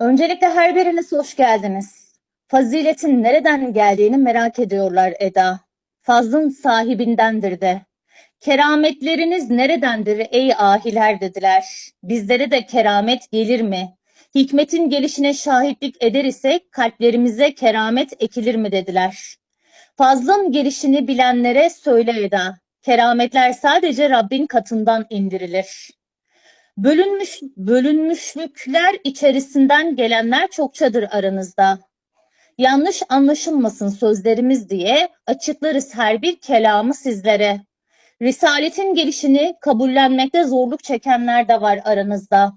Öncelikle her biriniz hoş geldiniz. Faziletin nereden geldiğini merak ediyorlar Eda. Fazlın sahibindendir de. Kerametleriniz neredendir ey ahiler dediler. Bizlere de keramet gelir mi? Hikmetin gelişine şahitlik eder isek kalplerimize keramet ekilir mi dediler. Fazlın gelişini bilenlere söyle Eda. Kerametler sadece Rabbin katından indirilir. Bölünmüş, bölünmüşlükler içerisinden gelenler çokçadır aranızda. Yanlış anlaşılmasın sözlerimiz diye açıklarız her bir kelamı sizlere. Risaletin gelişini kabullenmekte zorluk çekenler de var aranızda.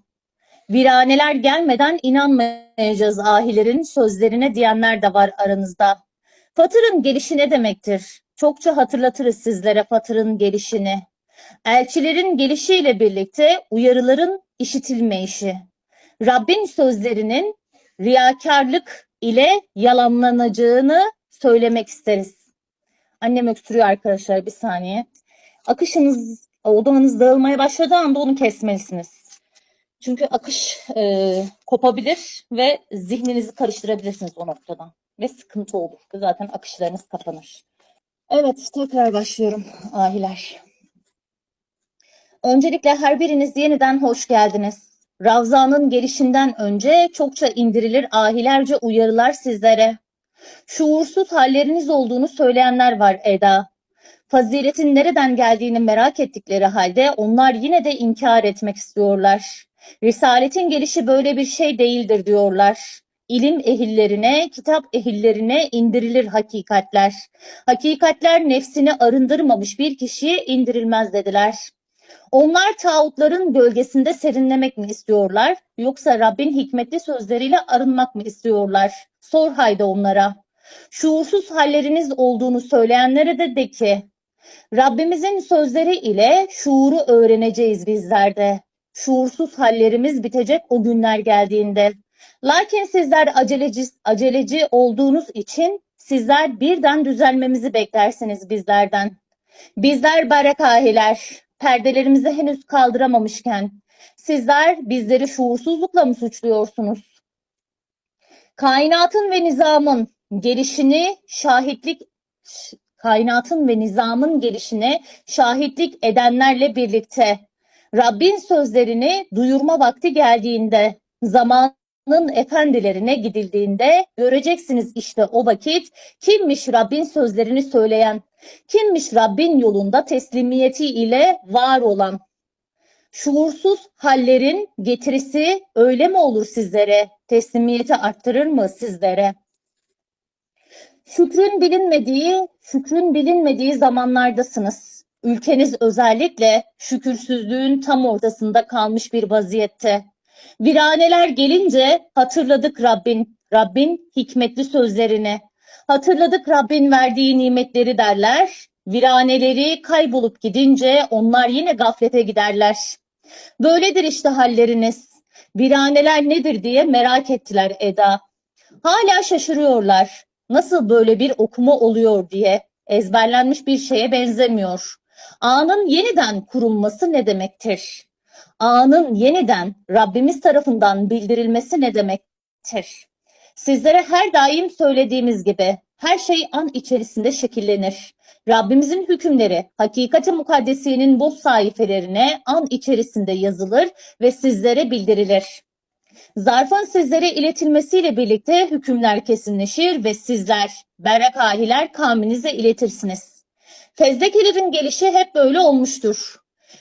Viraneler gelmeden inanmayacağız ahilerin sözlerine diyenler de var aranızda. Fatırın gelişi ne demektir? Çokça hatırlatırız sizlere Fatırın gelişini. Elçilerin gelişiyle birlikte uyarıların işitilmeyişi. Rabbin sözlerinin riyakarlık ile yalanlanacağını söylemek isteriz. Annem öksürüyor arkadaşlar bir saniye. Akışınız, odanız dağılmaya başladığı anda onu kesmelisiniz. Çünkü akış e, kopabilir ve zihninizi karıştırabilirsiniz o noktadan. Ve sıkıntı olur. Zaten akışlarınız kapanır. Evet, tekrar başlıyorum ahiler. Öncelikle her biriniz yeniden hoş geldiniz. Ravza'nın gelişinden önce çokça indirilir ahilerce uyarılar sizlere. Şuursuz halleriniz olduğunu söyleyenler var Eda. Faziletin nereden geldiğini merak ettikleri halde onlar yine de inkar etmek istiyorlar. Risaletin gelişi böyle bir şey değildir diyorlar. İlim ehillerine, kitap ehillerine indirilir hakikatler. Hakikatler nefsini arındırmamış bir kişiye indirilmez dediler. Onlar tağutların gölgesinde serinlemek mi istiyorlar yoksa Rabbin hikmetli sözleriyle arınmak mı istiyorlar? Sor haydi onlara. Şuursuz halleriniz olduğunu söyleyenlere de de ki Rabbimizin sözleri ile şuuru öğreneceğiz bizler de. Şuursuz hallerimiz bitecek o günler geldiğinde. Lakin sizler aceleci, aceleci olduğunuz için sizler birden düzelmemizi beklersiniz bizlerden. Bizler barakahiler, perdelerimizi henüz kaldıramamışken sizler bizleri şuursuzlukla mı suçluyorsunuz? Kainatın ve nizamın gelişini şahitlik kainatın ve nizamın gelişine şahitlik edenlerle birlikte Rabbin sözlerini duyurma vakti geldiğinde zamanın efendilerine gidildiğinde göreceksiniz işte o vakit kimmiş Rabbin sözlerini söyleyen, kimmiş Rabbin yolunda teslimiyeti ile var olan. Şuursuz hallerin getirisi öyle mi olur sizlere? Teslimiyeti arttırır mı sizlere? Şükrün bilinmediği, şükrün bilinmediği zamanlardasınız. Ülkeniz özellikle şükürsüzlüğün tam ortasında kalmış bir vaziyette. Viraneler gelince hatırladık Rabbin, Rabbin hikmetli sözlerini. Hatırladık Rabbin verdiği nimetleri derler. Viraneleri kaybolup gidince onlar yine gaflete giderler. Böyledir işte halleriniz. Viraneler nedir diye merak ettiler Eda. Hala şaşırıyorlar. Nasıl böyle bir okuma oluyor diye. Ezberlenmiş bir şeye benzemiyor. Ağın yeniden kurulması ne demektir? Ağın yeniden Rabbimiz tarafından bildirilmesi ne demektir? Sizlere her daim söylediğimiz gibi her şey an içerisinde şekillenir. Rabbimizin hükümleri hakikati mukaddesiyenin boz sayfelerine an içerisinde yazılır ve sizlere bildirilir. Zarfın sizlere iletilmesiyle birlikte hükümler kesinleşir ve sizler berakahiler kavminize iletirsiniz. Fezlekilerin gelişi hep böyle olmuştur.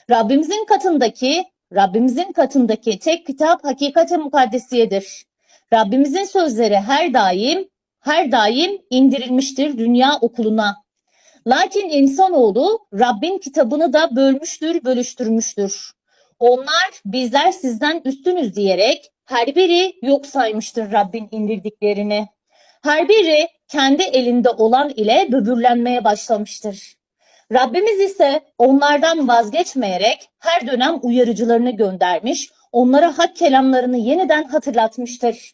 Rabbimizin katındaki, Rabbimizin katındaki tek kitap hakikate mukaddesiyedir. Rabbimizin sözleri her daim, her daim indirilmiştir dünya okuluna. Lakin insanoğlu Rabbin kitabını da bölmüştür, bölüştürmüştür. Onlar bizler sizden üstünüz diyerek her biri yok saymıştır Rabbin indirdiklerini. Her biri kendi elinde olan ile böbürlenmeye başlamıştır. Rabbimiz ise onlardan vazgeçmeyerek her dönem uyarıcılarını göndermiş, onlara hak kelamlarını yeniden hatırlatmıştır.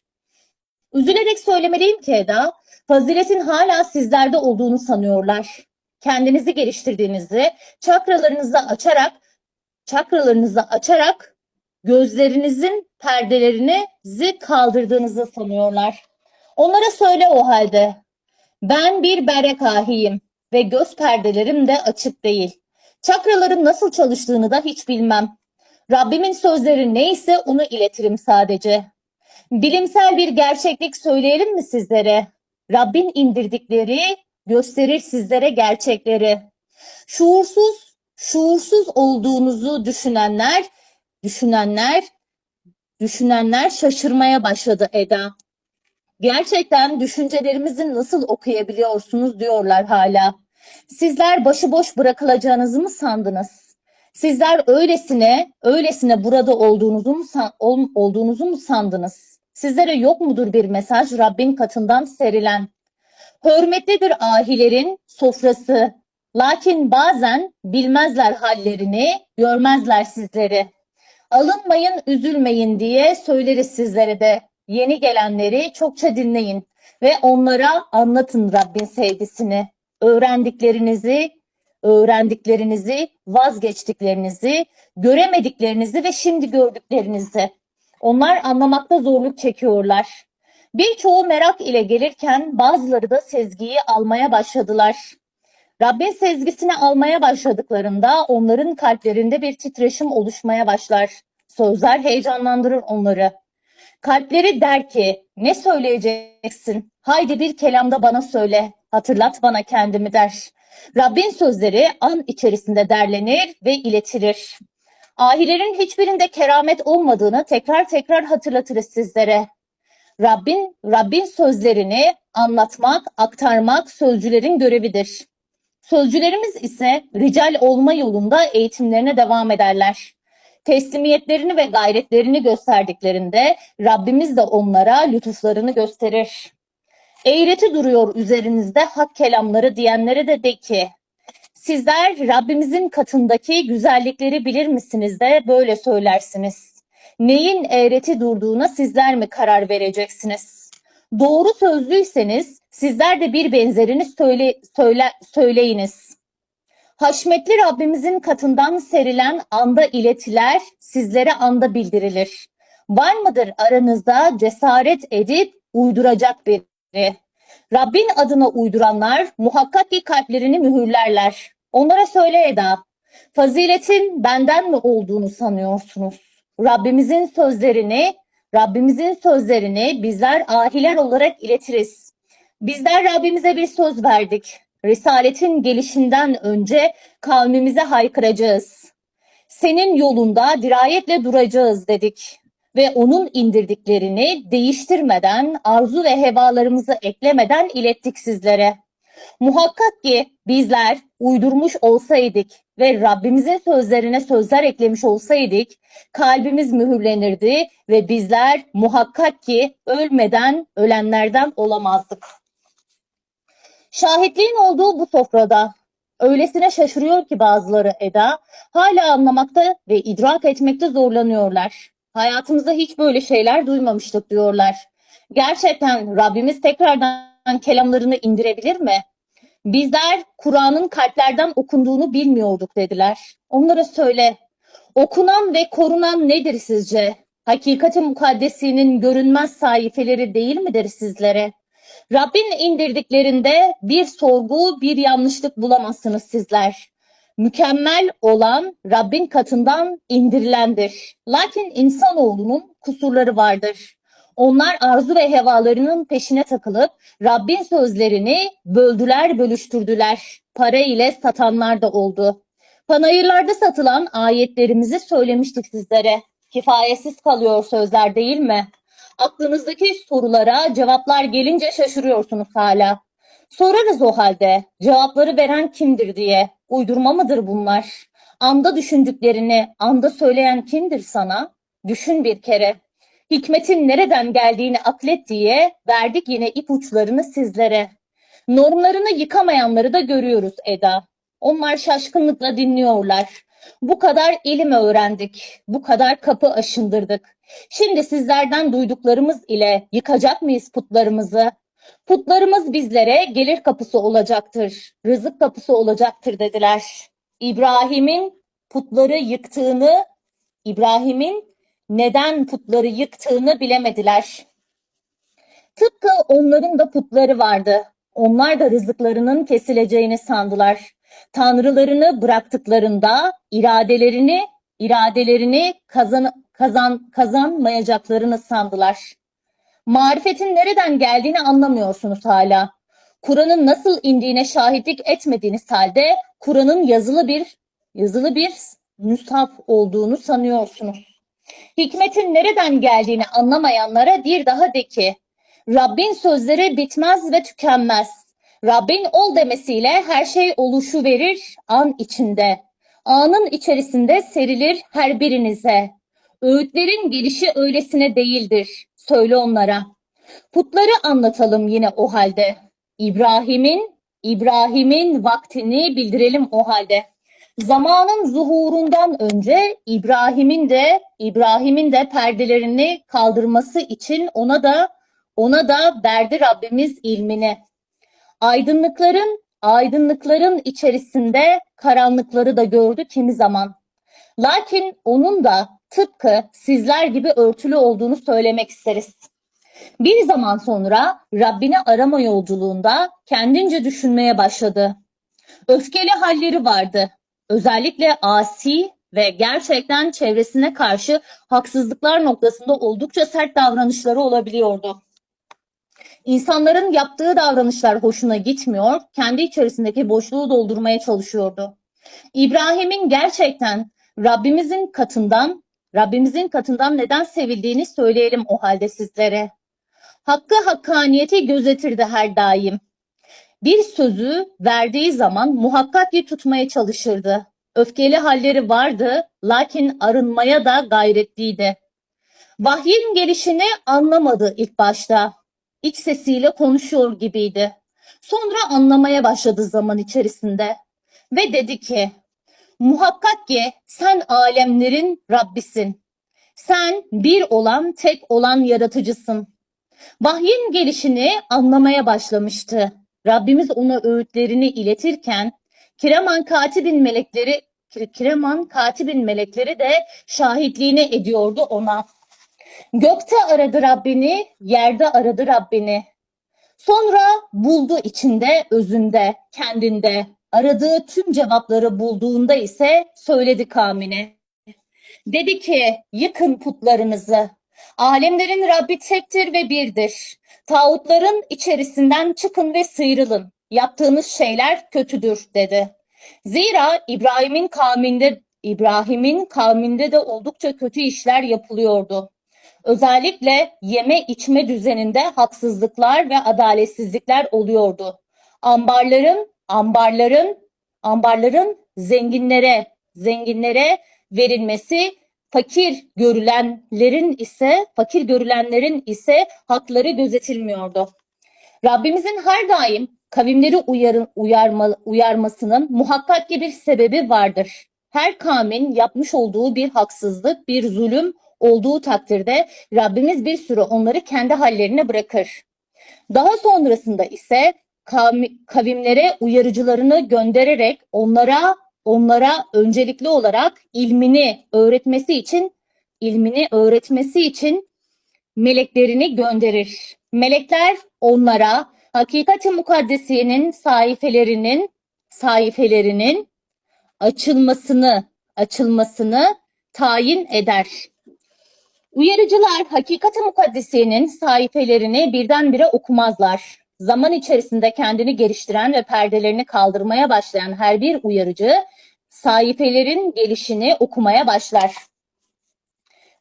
Üzülerek söylemeliyim ki Eda, faziletin hala sizlerde olduğunu sanıyorlar. Kendinizi geliştirdiğinizi, çakralarınızı açarak, çakralarınızı açarak gözlerinizin perdelerinizi kaldırdığınızı sanıyorlar. Onlara söyle o halde. Ben bir berekahiyim ve göz perdelerim de açık değil. Çakraların nasıl çalıştığını da hiç bilmem. Rabbimin sözleri neyse onu iletirim sadece. Bilimsel bir gerçeklik söyleyelim mi sizlere? Rabbin indirdikleri gösterir sizlere gerçekleri. Şuursuz, şuursuz olduğunuzu düşünenler, düşünenler, düşünenler şaşırmaya başladı Eda. Gerçekten düşüncelerimizi nasıl okuyabiliyorsunuz diyorlar hala. Sizler başıboş bırakılacağınızı mı sandınız? Sizler öylesine, öylesine burada olduğunuzu mu, olduğunuzu mu sandınız? Sizlere yok mudur bir mesaj Rabbin katından serilen? Hürmetlidir ahilerin sofrası. Lakin bazen bilmezler hallerini, görmezler sizleri. Alınmayın, üzülmeyin diye söyleriz sizlere de. Yeni gelenleri çokça dinleyin ve onlara anlatın Rabbin sevgisini. Öğrendiklerinizi, öğrendiklerinizi, vazgeçtiklerinizi, göremediklerinizi ve şimdi gördüklerinizi. Onlar anlamakta zorluk çekiyorlar. Birçoğu merak ile gelirken bazıları da sezgiyi almaya başladılar. Rabbin sezgisini almaya başladıklarında onların kalplerinde bir titreşim oluşmaya başlar. Sözler heyecanlandırır onları. Kalpleri der ki, ne söyleyeceksin? Haydi bir kelamda bana söyle, hatırlat bana kendimi der. Rabbin sözleri an içerisinde derlenir ve iletilir. Ahilerin hiçbirinde keramet olmadığını tekrar tekrar hatırlatırız sizlere. Rabbin, Rabbin sözlerini anlatmak, aktarmak sözcülerin görevidir. Sözcülerimiz ise rical olma yolunda eğitimlerine devam ederler. Teslimiyetlerini ve gayretlerini gösterdiklerinde Rabbimiz de onlara lütuflarını gösterir. Eğreti duruyor üzerinizde hak kelamları diyenlere de de ki, sizler Rabbimizin katındaki güzellikleri bilir misiniz de böyle söylersiniz. Neyin eğreti durduğuna sizler mi karar vereceksiniz? Doğru sözlüyseniz sizler de bir benzerini söyle, söyle, söyleyiniz. Haşmetli Rabbimizin katından serilen anda iletiler sizlere anda bildirilir. Var mıdır aranızda cesaret edip uyduracak biri? Rabbin adına uyduranlar muhakkak ki kalplerini mühürlerler. Onlara söyle Eda, faziletin benden mi olduğunu sanıyorsunuz? Rabbimizin sözlerini, Rabbimizin sözlerini bizler ahiler olarak iletiriz. Bizler Rabbimize bir söz verdik. Risaletin gelişinden önce kavmimize haykıracağız. Senin yolunda dirayetle duracağız dedik. Ve onun indirdiklerini değiştirmeden, arzu ve hevalarımızı eklemeden ilettik sizlere. Muhakkak ki bizler uydurmuş olsaydık ve Rabbimizin sözlerine sözler eklemiş olsaydık, kalbimiz mühürlenirdi ve bizler muhakkak ki ölmeden ölenlerden olamazdık. Şahitliğin olduğu bu sofrada öylesine şaşırıyor ki bazıları Eda, hala anlamakta ve idrak etmekte zorlanıyorlar. Hayatımızda hiç böyle şeyler duymamıştık diyorlar. Gerçekten Rabbimiz tekrardan kelamlarını indirebilir mi? Bizler Kur'an'ın kalplerden okunduğunu bilmiyorduk dediler. Onlara söyle, okunan ve korunan nedir sizce? Hakikati mukaddesinin görünmez sayfeleri değil midir sizlere? Rabbin indirdiklerinde bir sorgu, bir yanlışlık bulamazsınız sizler. Mükemmel olan Rabbin katından indirilendir. Lakin insanoğlunun kusurları vardır. Onlar arzu ve hevalarının peşine takılıp Rabbin sözlerini böldüler, bölüştürdüler. Para ile satanlar da oldu. Panayırlarda satılan ayetlerimizi söylemiştik sizlere. Kifayetsiz kalıyor sözler değil mi? Aklınızdaki sorulara cevaplar gelince şaşırıyorsunuz hala. Sorarız o halde. Cevapları veren kimdir diye. Uydurma mıdır bunlar? Anda düşündüklerini anda söyleyen kimdir sana? Düşün bir kere. Hikmetin nereden geldiğini aklet diye verdik yine ipuçlarını sizlere. Normlarını yıkamayanları da görüyoruz Eda. Onlar şaşkınlıkla dinliyorlar. Bu kadar ilim öğrendik, bu kadar kapı aşındırdık. Şimdi sizlerden duyduklarımız ile yıkacak mıyız putlarımızı? Putlarımız bizlere gelir kapısı olacaktır, rızık kapısı olacaktır dediler. İbrahim'in putları yıktığını, İbrahim'in neden putları yıktığını bilemediler. Tıpkı onların da putları vardı. Onlar da rızıklarının kesileceğini sandılar. Tanrılarını bıraktıklarında iradelerini iradelerini kazan, kazan kazanmayacaklarını sandılar. Marifetin nereden geldiğini anlamıyorsunuz hala. Kur'an'ın nasıl indiğine şahitlik etmediğiniz halde Kur'an'ın yazılı bir yazılı bir nüshaf olduğunu sanıyorsunuz. Hikmetin nereden geldiğini anlamayanlara bir daha de ki Rabbin sözleri bitmez ve tükenmez. Rabbin ol demesiyle her şey oluşu verir an içinde. Anın içerisinde serilir her birinize. Öğütlerin gelişi öylesine değildir. Söyle onlara. Putları anlatalım yine o halde. İbrahim'in İbrahim'in vaktini bildirelim o halde. Zamanın zuhurundan önce İbrahim'in de İbrahim'in de perdelerini kaldırması için ona da ona da verdi Rabbimiz ilmini. Aydınlıkların aydınlıkların içerisinde karanlıkları da gördü kimi zaman. Lakin onun da tıpkı sizler gibi örtülü olduğunu söylemek isteriz. Bir zaman sonra Rabbini arama yolculuğunda kendince düşünmeye başladı. Öfkeli halleri vardı. Özellikle asi ve gerçekten çevresine karşı haksızlıklar noktasında oldukça sert davranışları olabiliyordu. İnsanların yaptığı davranışlar hoşuna gitmiyor, kendi içerisindeki boşluğu doldurmaya çalışıyordu. İbrahim'in gerçekten Rabbimizin katından, Rabbimizin katından neden sevildiğini söyleyelim o halde sizlere. Hakkı hakkaniyeti gözetirdi her daim. Bir sözü verdiği zaman muhakkak ki tutmaya çalışırdı. Öfkeli halleri vardı, lakin arınmaya da gayretliydi. Vahyin gelişini anlamadı ilk başta. İç sesiyle konuşuyor gibiydi. Sonra anlamaya başladı zaman içerisinde. Ve dedi ki, muhakkak ki sen alemlerin Rabbisin. Sen bir olan, tek olan yaratıcısın. Vahyin gelişini anlamaya başlamıştı. Rabbimiz ona öğütlerini iletirken Kireman katibin melekleri Kireman katibin melekleri de şahitliğini ediyordu ona. Gökte aradı Rabbini, yerde aradı Rabbini. Sonra buldu içinde, özünde, kendinde. Aradığı tüm cevapları bulduğunda ise söyledi kavmine. Dedi ki yıkın putlarınızı. Alemlerin Rabbi tektir ve birdir. Tağutların içerisinden çıkın ve sıyrılın. Yaptığınız şeyler kötüdür dedi. Zira İbrahim'in kavminde İbrahim'in kavminde de oldukça kötü işler yapılıyordu. Özellikle yeme içme düzeninde haksızlıklar ve adaletsizlikler oluyordu. Ambarların ambarların ambarların zenginlere zenginlere verilmesi fakir görülenlerin ise fakir görülenlerin ise hakları gözetilmiyordu. Rabbimizin her daim kavimleri uyarı, uyarma, uyarmasının muhakkak ki bir sebebi vardır. Her kavmin yapmış olduğu bir haksızlık, bir zulüm olduğu takdirde Rabbimiz bir süre onları kendi hallerine bırakır. Daha sonrasında ise kavimlere uyarıcılarını göndererek onlara onlara öncelikli olarak ilmini öğretmesi için ilmini öğretmesi için meleklerini gönderir. Melekler onlara hakikati mukaddesiyenin sayfelerinin sayfelerinin açılmasını açılmasını tayin eder. Uyarıcılar hakikati mukaddesiyenin sayfelerini birdenbire okumazlar. Zaman içerisinde kendini geliştiren ve perdelerini kaldırmaya başlayan her bir uyarıcı sayfelerin gelişini okumaya başlar.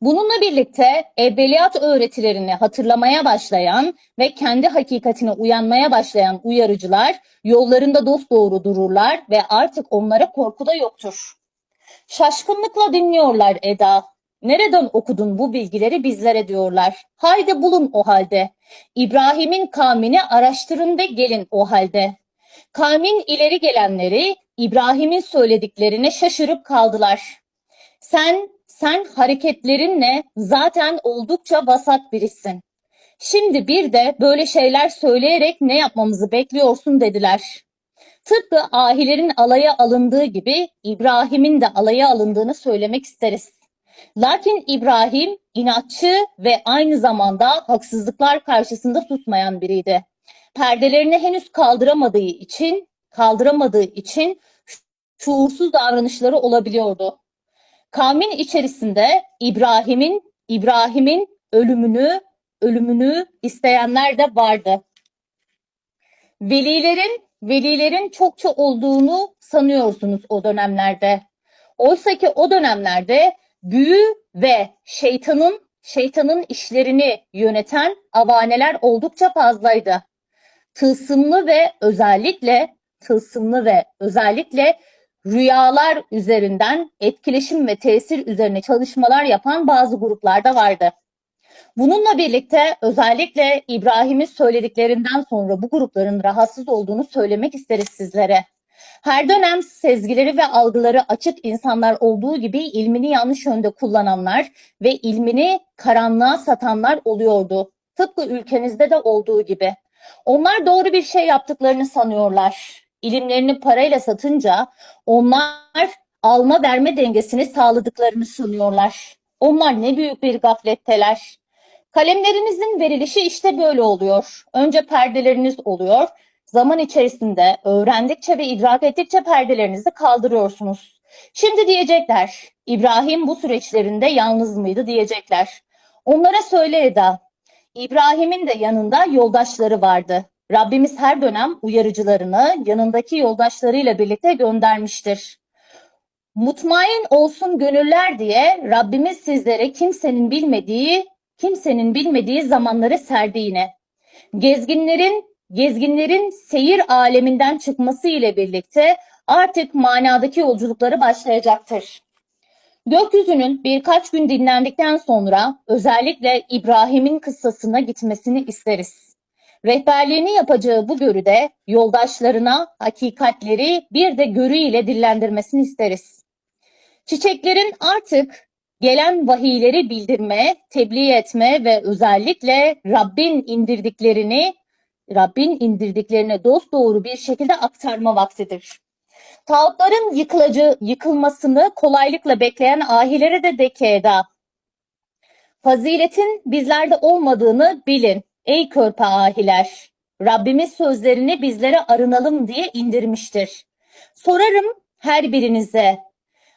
Bununla birlikte evveliyat öğretilerini hatırlamaya başlayan ve kendi hakikatine uyanmaya başlayan uyarıcılar yollarında dosdoğru dururlar ve artık onlara korku da yoktur. Şaşkınlıkla dinliyorlar Eda. Nereden okudun bu bilgileri bizlere diyorlar. Haydi bulun o halde. İbrahim'in kavmini araştırın ve gelin o halde. Kavmin ileri gelenleri İbrahim'in söylediklerine şaşırıp kaldılar. Sen, sen hareketlerinle zaten oldukça vasat birisin. Şimdi bir de böyle şeyler söyleyerek ne yapmamızı bekliyorsun dediler. Tıpkı ahilerin alaya alındığı gibi İbrahim'in de alaya alındığını söylemek isteriz. Lakin İbrahim inatçı ve aynı zamanda haksızlıklar karşısında susmayan biriydi. Perdelerini henüz kaldıramadığı için, kaldıramadığı için şuursuz davranışları olabiliyordu. Kavmin içerisinde İbrahim'in İbrahim'in ölümünü ölümünü isteyenler de vardı. Velilerin velilerin çokça olduğunu sanıyorsunuz o dönemlerde. Oysa ki o dönemlerde büyü ve şeytanın şeytanın işlerini yöneten avaneler oldukça fazlaydı. Tılsımlı ve özellikle tılsımlı ve özellikle rüyalar üzerinden etkileşim ve tesir üzerine çalışmalar yapan bazı gruplar da vardı. Bununla birlikte özellikle İbrahim'in söylediklerinden sonra bu grupların rahatsız olduğunu söylemek isteriz sizlere. Her dönem sezgileri ve algıları açık insanlar olduğu gibi ilmini yanlış yönde kullananlar ve ilmini karanlığa satanlar oluyordu. Tıpkı ülkenizde de olduğu gibi. Onlar doğru bir şey yaptıklarını sanıyorlar. İlimlerini parayla satınca onlar alma verme dengesini sağladıklarını sanıyorlar. Onlar ne büyük bir gafletteler. Kalemlerinizin verilişi işte böyle oluyor. Önce perdeleriniz oluyor. Zaman içerisinde öğrendikçe ve idrak ettikçe perdelerinizi kaldırıyorsunuz. Şimdi diyecekler, İbrahim bu süreçlerinde yalnız mıydı diyecekler. Onlara söyle Eda, İbrahim'in de yanında yoldaşları vardı. Rabbimiz her dönem uyarıcılarını yanındaki yoldaşlarıyla birlikte göndermiştir. Mutmain olsun gönüller diye Rabbimiz sizlere kimsenin bilmediği, kimsenin bilmediği zamanları serdi yine. Gezginlerin, gezginlerin seyir aleminden çıkması ile birlikte artık manadaki yolculukları başlayacaktır. Gökyüzünün birkaç gün dinlendikten sonra özellikle İbrahim'in kıssasına gitmesini isteriz. Rehberliğini yapacağı bu görüde yoldaşlarına hakikatleri bir de görü ile dillendirmesini isteriz. Çiçeklerin artık gelen vahiyleri bildirme, tebliğ etme ve özellikle Rabbin indirdiklerini Rabbin indirdiklerine dosdoğru bir şekilde aktarma vaktidir. Tağutların yıkılacı, yıkılmasını kolaylıkla bekleyen ahilere de de ki Eda, faziletin bizlerde olmadığını bilin ey körpe ahiler. Rabbimiz sözlerini bizlere arınalım diye indirmiştir. Sorarım her birinize,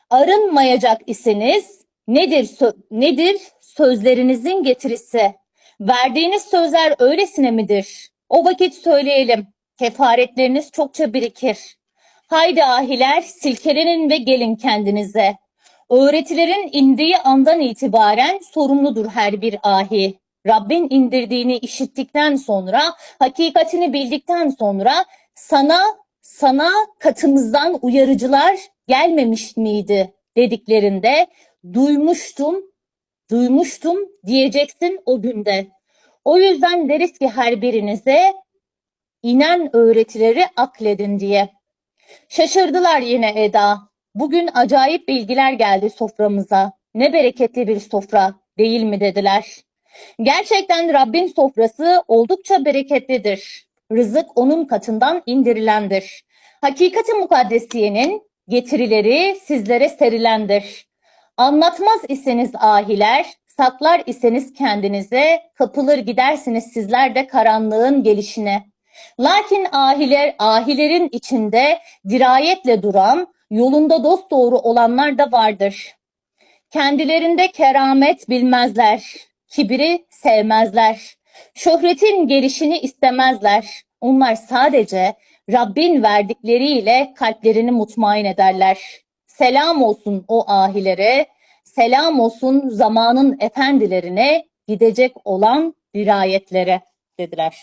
arınmayacak iseniz nedir, sö- nedir sözlerinizin getirisi? Verdiğiniz sözler öylesine midir? O vakit söyleyelim, kefaretleriniz çokça birikir. Haydi ahiler silkelenin ve gelin kendinize. Öğretilerin indiği andan itibaren sorumludur her bir ahi. Rabbin indirdiğini işittikten sonra, hakikatini bildikten sonra sana sana katımızdan uyarıcılar gelmemiş miydi dediklerinde duymuştum, duymuştum diyeceksin o günde. O yüzden deriz ki her birinize inen öğretileri akledin diye. Şaşırdılar yine Eda. Bugün acayip bilgiler geldi soframıza. Ne bereketli bir sofra değil mi dediler. Gerçekten Rabbin sofrası oldukça bereketlidir. Rızık onun katından indirilendir. Hakikati mukaddesiyenin getirileri sizlere serilendir. Anlatmaz iseniz ahiler, saklar iseniz kendinize, kapılır gidersiniz sizler de karanlığın gelişine. Lakin ahiler, ahilerin içinde dirayetle duran, yolunda dosdoğru olanlar da vardır. Kendilerinde keramet bilmezler, kibri sevmezler, şöhretin gelişini istemezler. Onlar sadece Rabbin verdikleriyle kalplerini mutmain ederler. Selam olsun o ahilere, selam olsun zamanın efendilerine, gidecek olan dirayetlere dediler.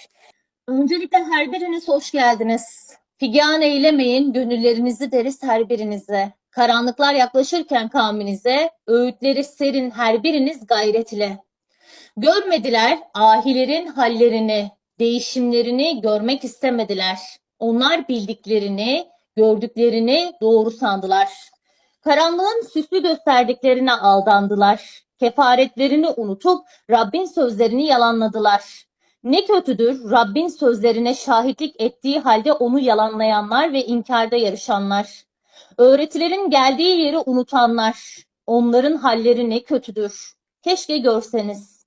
Öncelikle her biriniz hoş geldiniz. Figan eylemeyin, gönüllerinizi deriz her birinize. Karanlıklar yaklaşırken kavminize, öğütleri serin her biriniz gayret ile. Görmediler ahilerin hallerini, değişimlerini görmek istemediler. Onlar bildiklerini, gördüklerini doğru sandılar. Karanlığın süslü gösterdiklerine aldandılar. Kefaretlerini unutup Rabbin sözlerini yalanladılar. Ne kötüdür Rabbin sözlerine şahitlik ettiği halde onu yalanlayanlar ve inkarda yarışanlar. Öğretilerin geldiği yeri unutanlar. Onların halleri ne kötüdür. Keşke görseniz.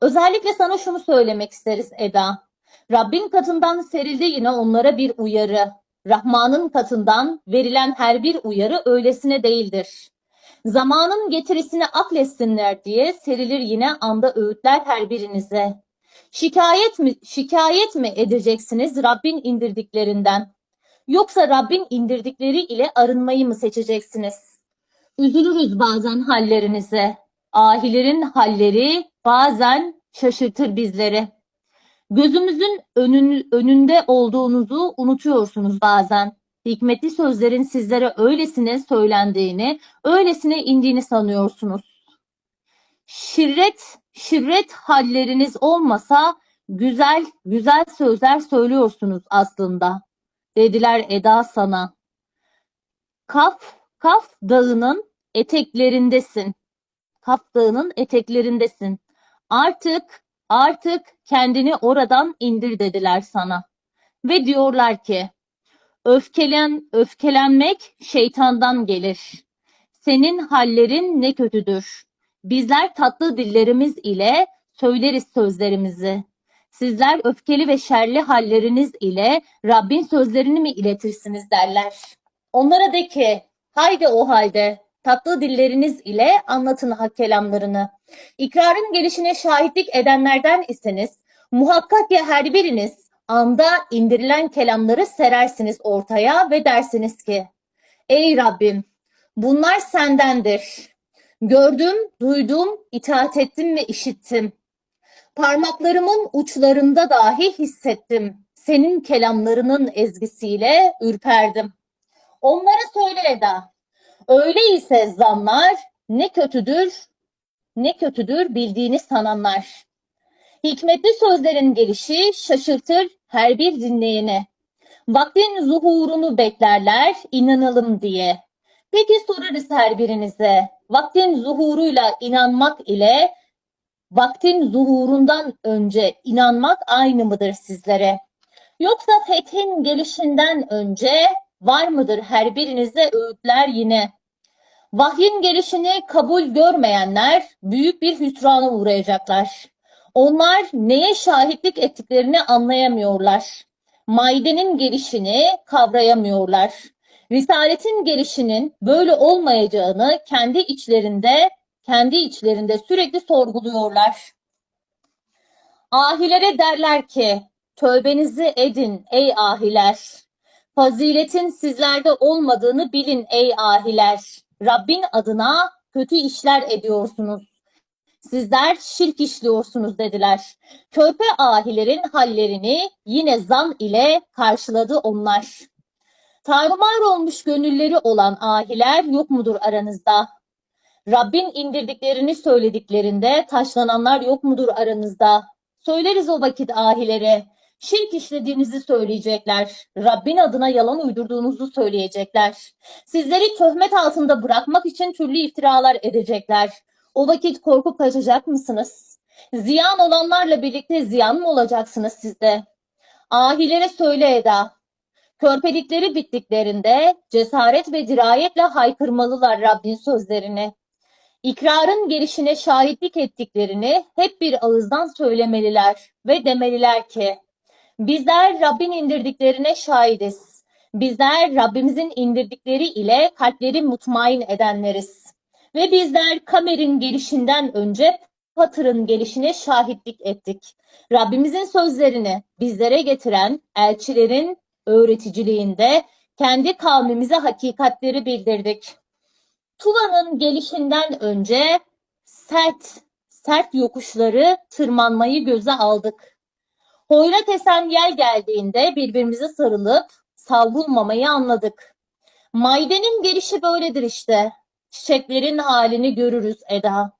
Özellikle sana şunu söylemek isteriz Eda. Rabbin katından serildi yine onlara bir uyarı. Rahman'ın katından verilen her bir uyarı öylesine değildir. Zamanın getirisini akletsinler diye serilir yine anda öğütler her birinize. Şikayet mi, şikayet mi edeceksiniz Rabbin indirdiklerinden? Yoksa Rabbin indirdikleri ile arınmayı mı seçeceksiniz? Üzülürüz bazen hallerinize. Ahilerin halleri bazen şaşırtır bizleri. Gözümüzün önün, önünde olduğunuzu unutuyorsunuz bazen. Hikmetli sözlerin sizlere öylesine söylendiğini, öylesine indiğini sanıyorsunuz. Şirret, şirret halleriniz olmasa güzel, güzel sözler söylüyorsunuz aslında. Dediler Eda sana. Kaf, Kaf dağının eteklerindesin. Kaf dağının eteklerindesin. Artık, artık kendini oradan indir dediler sana. Ve diyorlar ki, öfkelen, öfkelenmek şeytandan gelir. Senin hallerin ne kötüdür. Bizler tatlı dillerimiz ile söyleriz sözlerimizi. Sizler öfkeli ve şerli halleriniz ile Rabbin sözlerini mi iletirsiniz derler. Onlara de ki, haydi o halde tatlı dilleriniz ile anlatın hak kelamlarını. İkrarın gelişine şahitlik edenlerden iseniz, muhakkak ki her biriniz anda indirilen kelamları serersiniz ortaya ve dersiniz ki, Ey Rabbim, bunlar sendendir. Gördüm, duydum, itaat ettim ve işittim. Parmaklarımın uçlarında dahi hissettim. Senin kelamlarının ezgisiyle ürperdim. Onlara söyle Eda. Öyleyse zanlar ne kötüdür, ne kötüdür bildiğini sananlar. Hikmetli sözlerin gelişi şaşırtır her bir dinleyeni. Vaktin zuhurunu beklerler inanalım diye. Peki sorarız her birinize. Vaktin zuhuruyla inanmak ile vaktin zuhurundan önce inanmak aynı mıdır sizlere? Yoksa fethin gelişinden önce var mıdır her birinize öğütler yine? Vahyin gelişini kabul görmeyenler büyük bir hüsrana uğrayacaklar. Onlar neye şahitlik ettiklerini anlayamıyorlar. Maidenin gelişini kavrayamıyorlar. Risaletin gelişinin böyle olmayacağını kendi içlerinde kendi içlerinde sürekli sorguluyorlar. Ahilere derler ki, tövbenizi edin ey ahiler. Faziletin sizlerde olmadığını bilin ey ahiler. Rabbin adına kötü işler ediyorsunuz. Sizler şirk işliyorsunuz dediler. Körpe ahilerin hallerini yine zan ile karşıladı onlar. Tarumar olmuş gönülleri olan ahiler yok mudur aranızda? Rabbin indirdiklerini söylediklerinde taşlananlar yok mudur aranızda? Söyleriz o vakit ahilere. Şirk işlediğinizi söyleyecekler. Rabbin adına yalan uydurduğunuzu söyleyecekler. Sizleri töhmet altında bırakmak için türlü iftiralar edecekler. O vakit korkup kaçacak mısınız? Ziyan olanlarla birlikte ziyan mı olacaksınız siz de? Ahilere söyle Eda. Körpelikleri bittiklerinde cesaret ve dirayetle haykırmalılar Rabbin sözlerini. İkrarın gelişine şahitlik ettiklerini hep bir ağızdan söylemeliler ve demeliler ki bizler Rabbin indirdiklerine şahidiz. Bizler Rabbimizin indirdikleri ile kalpleri mutmain edenleriz. Ve bizler Kamer'in gelişinden önce Patır'ın gelişine şahitlik ettik. Rabbimizin sözlerini bizlere getiren elçilerin öğreticiliğinde kendi kavmimize hakikatleri bildirdik. Tuva'nın gelişinden önce sert, sert yokuşları tırmanmayı göze aldık. Hoyrat esen yel geldiğinde birbirimize sarılıp savrulmamayı anladık. Maidenin gelişi böyledir işte. Çiçeklerin halini görürüz Eda.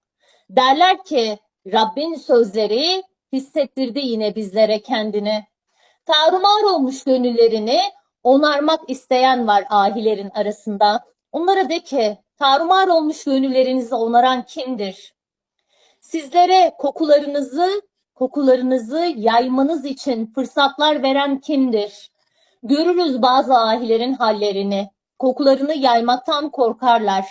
Derler ki Rabbin sözleri hissettirdi yine bizlere kendini. Tarumar olmuş gönüllerini onarmak isteyen var ahilerin arasında. Onlara de ki tarumar olmuş gönüllerinizi onaran kimdir? Sizlere kokularınızı kokularınızı yaymanız için fırsatlar veren kimdir? Görürüz bazı ahilerin hallerini. Kokularını yaymaktan korkarlar.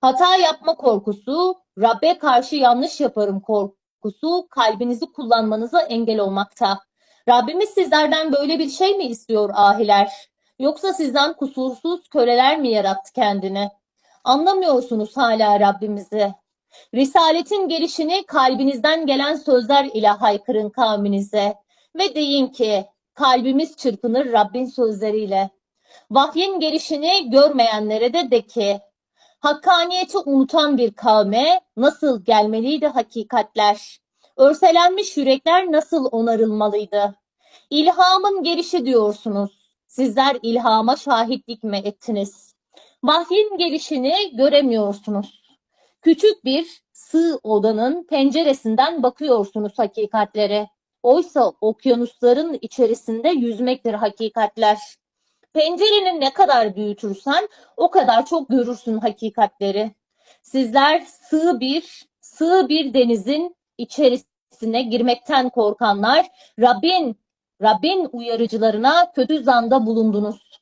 Hata yapma korkusu, Rabbe karşı yanlış yaparım korkusu kalbinizi kullanmanıza engel olmakta. Rabbimiz sizlerden böyle bir şey mi istiyor ahiler? Yoksa sizden kusursuz köleler mi yarattı kendini? Anlamıyorsunuz hala Rabbimizi. Risaletin gelişini kalbinizden gelen sözler ile haykırın kavminize ve deyin ki kalbimiz çırpınır Rabbin sözleriyle. Vahyin gelişini görmeyenlere de de ki hakkaniyeti unutan bir kavme nasıl gelmeliydi hakikatler? Örselenmiş yürekler nasıl onarılmalıydı? İlhamın gelişi diyorsunuz. Sizler ilhama şahitlik mi ettiniz? Vahyin gelişini göremiyorsunuz. Küçük bir sığ odanın penceresinden bakıyorsunuz hakikatlere. Oysa okyanusların içerisinde yüzmektir hakikatler. Pencereni ne kadar büyütürsen o kadar çok görürsün hakikatleri. Sizler sığ bir, sığ bir denizin içerisine girmekten korkanlar, Rabbin, Rabbin uyarıcılarına kötü zanda bulundunuz.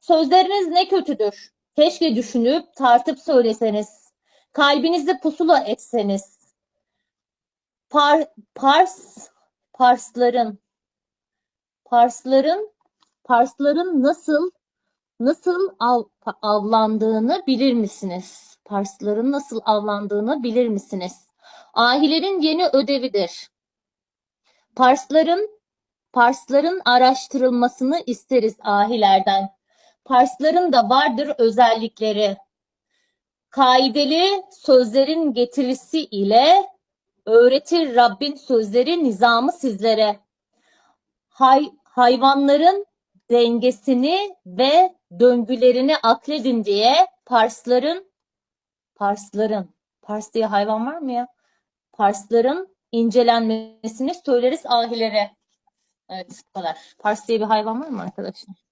Sözleriniz ne kötüdür. Keşke düşünüp tartıp söyleseniz. Kalbinizi pusula etseniz. Par, Pars, Parsların, Parsların, Parsların nasıl nasıl av, avlandığını bilir misiniz? Parsların nasıl avlandığını bilir misiniz? Ahilerin yeni ödevidir. Parsların Parsların araştırılmasını isteriz ahilerden. Parsların da vardır özellikleri. Kaideli sözlerin getirisi ile öğretir Rabbin sözleri nizamı sizlere. Hay, hayvanların dengesini ve döngülerini akledin diye Parsların Parsların Pars diye hayvan var mı ya? Parsların incelenmesini söyleriz ahilere. Evet bu kadar. Pars diye bir hayvan var mı arkadaşlar?